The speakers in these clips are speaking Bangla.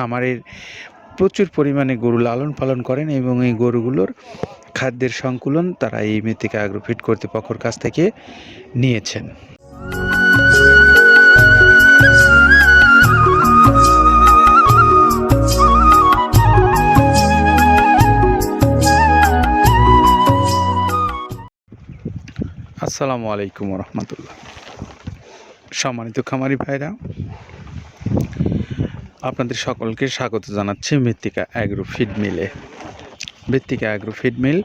খামারের প্রচুর পরিমাণে গরু লালন পালন করেন এবং এই গরুগুলোর খাদ্যের সংকুলন তারা এই মৃত্তিকা অ্যাগ্রোফিট কর্তৃপক্ষের কাছ থেকে নিয়েছেন। আসসালামু আলাইকুম রহমতুল্লাহ। সম্মানিত খামারি ভাইরা আপনাদের সকলকে স্বাগত জানাচ্ছি মৃত্তিকা অ্যাগ্রো ফিড মিলে মৃত্তিকা অ্যাগ্রো ফিড মিল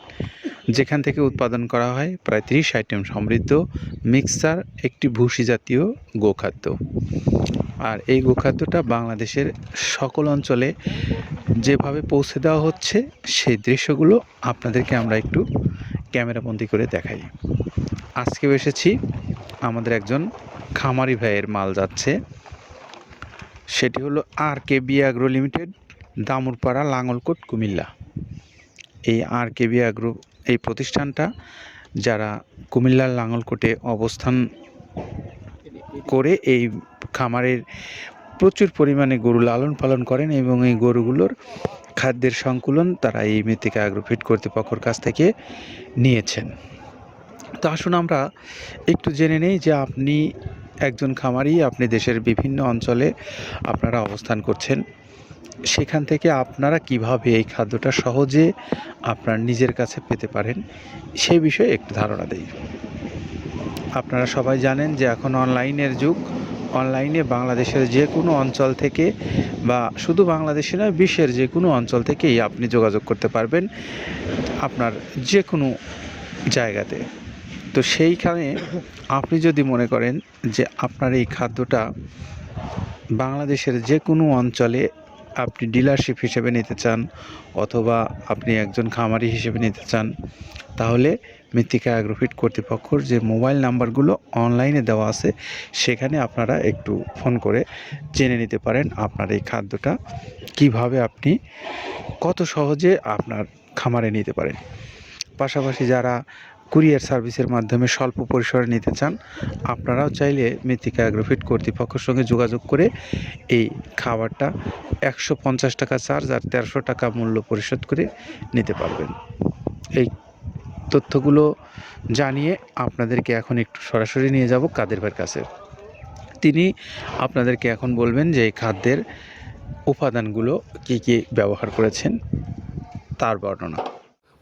যেখান থেকে উৎপাদন করা হয় প্রায় ত্রিশ আইটেম সমৃদ্ধ, মিক্সার, একটি ভুসি জাতীয় গোখাদ্য। আর এই গোখাদ্যটা বাংলাদেশের সকল অঞ্চলে যেভাবে পৌঁছে দেওয়া হচ্ছে, সেই দৃশ্যগুলো আপনাদেরকে আমরা একটু ক্যামেরাবন্দি করে দেখাই। আজকে এসেছি, আমাদের একজন খামারি ভাইয়ের মাল যাচ্ছে। সেটি হলো R K B agro limited Damurpara Langalkot, Comilla. এই আর কে বি অ্যাগ্রো এই প্রতিষ্ঠানটা যারা কুমিল্লার লাঙলকোটে অবস্থান করে এই খামারের প্রচুর পরিমাণে গরু লালন পালন করেন এবং এই গরুগুলোর খাদ্যের সংকুলন তারা এই মৃত্তিকা অ্যাগ্রোফিট কর্তৃপক্ষর কাছ থেকে নিয়েছেন। তো আসুন আমরা একটু জেনে নেই যে আপনি একজন খামারি, আপনি দেশের বিভিন্ন অঞ্চলে আপনারা অবস্থান করছেন। সেখান থেকে আপনারা কীভাবে এই খাদ্যটা সহজে আপনার নিজের কাছে পেতে পারেন সেই বিষয়ে একটু ধারণা দেই। আপনারা সবাই জানেন যে এখন অনলাইনের যুগ। অনলাইনে বাংলাদেশের যে কোনো অঞ্চল থেকে বা শুধু বাংলাদেশে নয়, বিশ্বের যে কোনো অঞ্চল থেকেই আপনি যোগাযোগ করতে পারবেন আপনার যে কোনো জায়গাতে। তো সেইখানে আপনি যদি মনে করেন যে আপনার এই খাদ্যটা বাংলাদেশের যে কোনো অঞ্চলে আপনি ডিলারশিপ হিসেবে নিতে চান অথবা আপনি একজন খামারি হিসেবে নিতে চান, তাহলে মৃত্তিকা অ্যাগ্রোফিট কর্তৃপক্ষর যে মোবাইল নাম্বারগুলো অনলাইনে দেওয়া আছে, সেখানে আপনারা একটু ফোন করে জেনে নিতে পারেন আপনার এই খাদ্যটা কীভাবে আপনি কত সহজে আপনার খামারে নিতে পারেন। পাশাপাশি যারা কুরিয়ার সার্ভিসের মাধ্যমে স্বল্প পরিসরে নিতে চান, আপনারাও চাইলে মৃত্তিকা অ্যাগ্রোফিট কর্তৃপক্ষের সঙ্গে যোগাযোগ করে এই খাবারটা একশো পঞ্চাশ টাকা চার্জ আর তেরোশো টাকা মূল্য পরিশোধ করে নিতে পারবেন। এই তথ্যগুলো জানিয়ে আপনাদেরকে এখন একটু সরাসরি নিয়ে যাব কাদের ভাইয়ের কাছে। তিনি আপনাদেরকে এখন বলবেন যে এই খাদ্যের উপাদানগুলো কী কী ব্যবহার করেছেন, তার বর্ণনা।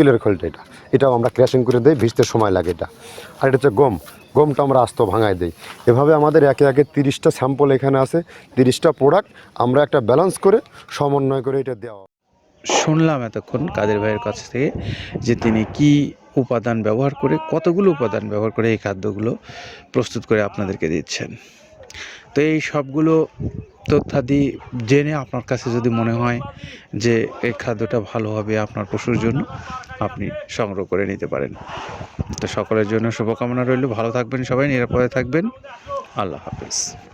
তিলের খোলটা এটা। এটাও আমরা ক্র্যাশিং করে দিই, ভিজতে সময় লাগে এটা। আর এটা হচ্ছে গম। গমটা আমরা আস্ত ভাঙায় দিই। এভাবে আমাদের একে একে তিরিশটা স্যাম্পল এখানে আছে, তিরিশটা প্রোডাক্ট। আমরা একটা ব্যালেন্স করে, সমন্বয় করে এটা দেওয়া। শুনলাম এতক্ষণ কাদের ভাইয়ের কাছ থেকে যে তিনি কি উপাদান ব্যবহার করে, কতগুলো উপাদান ব্যবহার করে এই খাদ্যগুলো প্রস্তুত করে আপনাদেরকে দিচ্ছেন। তো এই সবগুলো তথ্যাদি জেনে আপনার কাছে যদি মনে হয় যে এই খাদ্যটা ভালো হবে আপনার পশুর জন্য, আপনি সংগ্রহ করে নিতে পারেন। তো সকলের জন্য শুভকামনা রইল। ভালো থাকবেন সবাই, নিরাপদে থাকবেন। আল্লাহ হাফেজ।